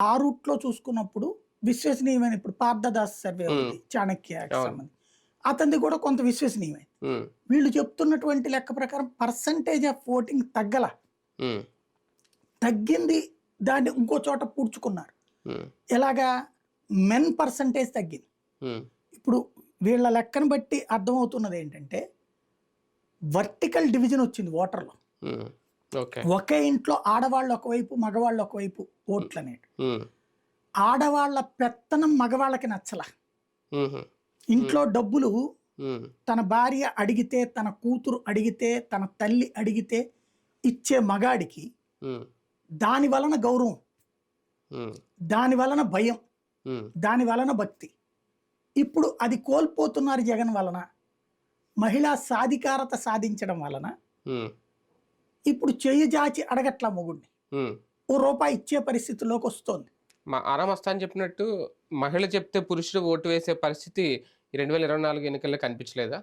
ఆ రూట్లో చూసుకున్నప్పుడు విశ్వసనీయమైన ఇప్పుడు పార్థదాస్ సర్వే. ఉంది. సంబంధించి. అతనిది కూడా కొంత విశ్వసనీయమైన ఉమ్, వీళ్ళు చెప్తున్నటువంటి లెక్క ప్రకారం పర్సంటేజ్ ఆఫ్ ఓటింగ్ తగ్గల. తగ్గింది దాన్ని ఇంకో చోట పూడ్చుకున్నారు. ఎలాగా? మెన్ పర్సంటేజ్ తగ్గింది. ఇప్పుడు వీళ్ళ లెక్కను బట్టి అర్థమవుతున్నది ఏంటంటే వర్టికల్ డివిజన్ వచ్చింది ఓటర్లో ఒకే ఇంట్లో ఆడవాళ్ళు ఒకవైపు మగవాళ్ళు ఒకవైపు ఓట్లు ఉమ్, ఆడవాళ్ళ పెత్తనం మగవాళ్ళకి నచ్చల. ఇంట్లో డబ్బులు తన భార్య అడిగితే తన కూతురు అడిగితే తన తల్లి అడిగితే ఇచ్చే మగాడికి దాని వలన గౌరవం దాని వలన భయం దాని వలన భక్తి. ఇప్పుడు అది కోల్పోతున్నారు జగన్ వలన మహిళా సాధికారత సాధించడం వలన ఇప్పుడు చెయ్యి జాచి అడగట్ల మొగుడిని. ఓ రూపాయి ఇచ్చే పరిస్థితిలోకి వస్తోంది. మా ఆరామ్ అస్తాన్ చెప్పినట్టు మహిళ చెప్తే పురుషుడు ఓటు వేసే పరిస్థితి రెండు వేల ఇరవై నాలుగు ఎన్నికల్లో కనిపించలేదా?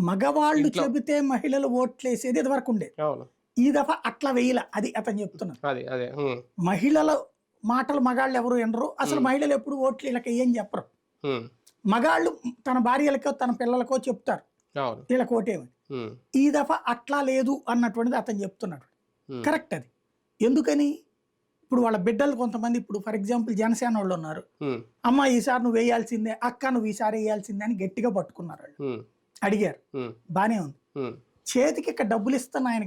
మగవాళ్ళు. చెబితే మహిళలు ఓట్లేసేది ఇది వరకు ఈ దఫా అట్లా వేయల అది అతను చెప్తున్నాడు. అదే అదే ఉమ్, మహిళల మాటలు మగాళ్ళు ఎవరు వినరు. అసలు. మహిళలు ఎప్పుడు ఓట్లు వీళ్ళకి ఏం చెప్పరు. మగాళ్ళు తన భార్యలకో తన పిల్లలకో చెప్తారు. వీళ్ళకి ఓటేమని ఈ దఫా అట్లా లేదు అన్నటువంటిది అతను చెప్తున్నాడు. కరెక్ట్ అది. ఎందుకని? ఇప్పుడు వాళ్ళ బిడ్డలు కొంతమంది ఇప్పుడు ఫర్ ఎగ్జాంపుల్ జనసేన వాళ్ళు ఉన్నారు. అమ్మ ఈసారి నువ్వు వేయాల్సిందే అక్క నువ్వు ఈసారి వేయాల్సిందే అని గట్టిగా పట్టుకున్నారు వాళ్ళు. అడిగారు. బానే ఉంది. చేతికి ఇక్కడ డబ్బులు ఇస్తాను ఆయన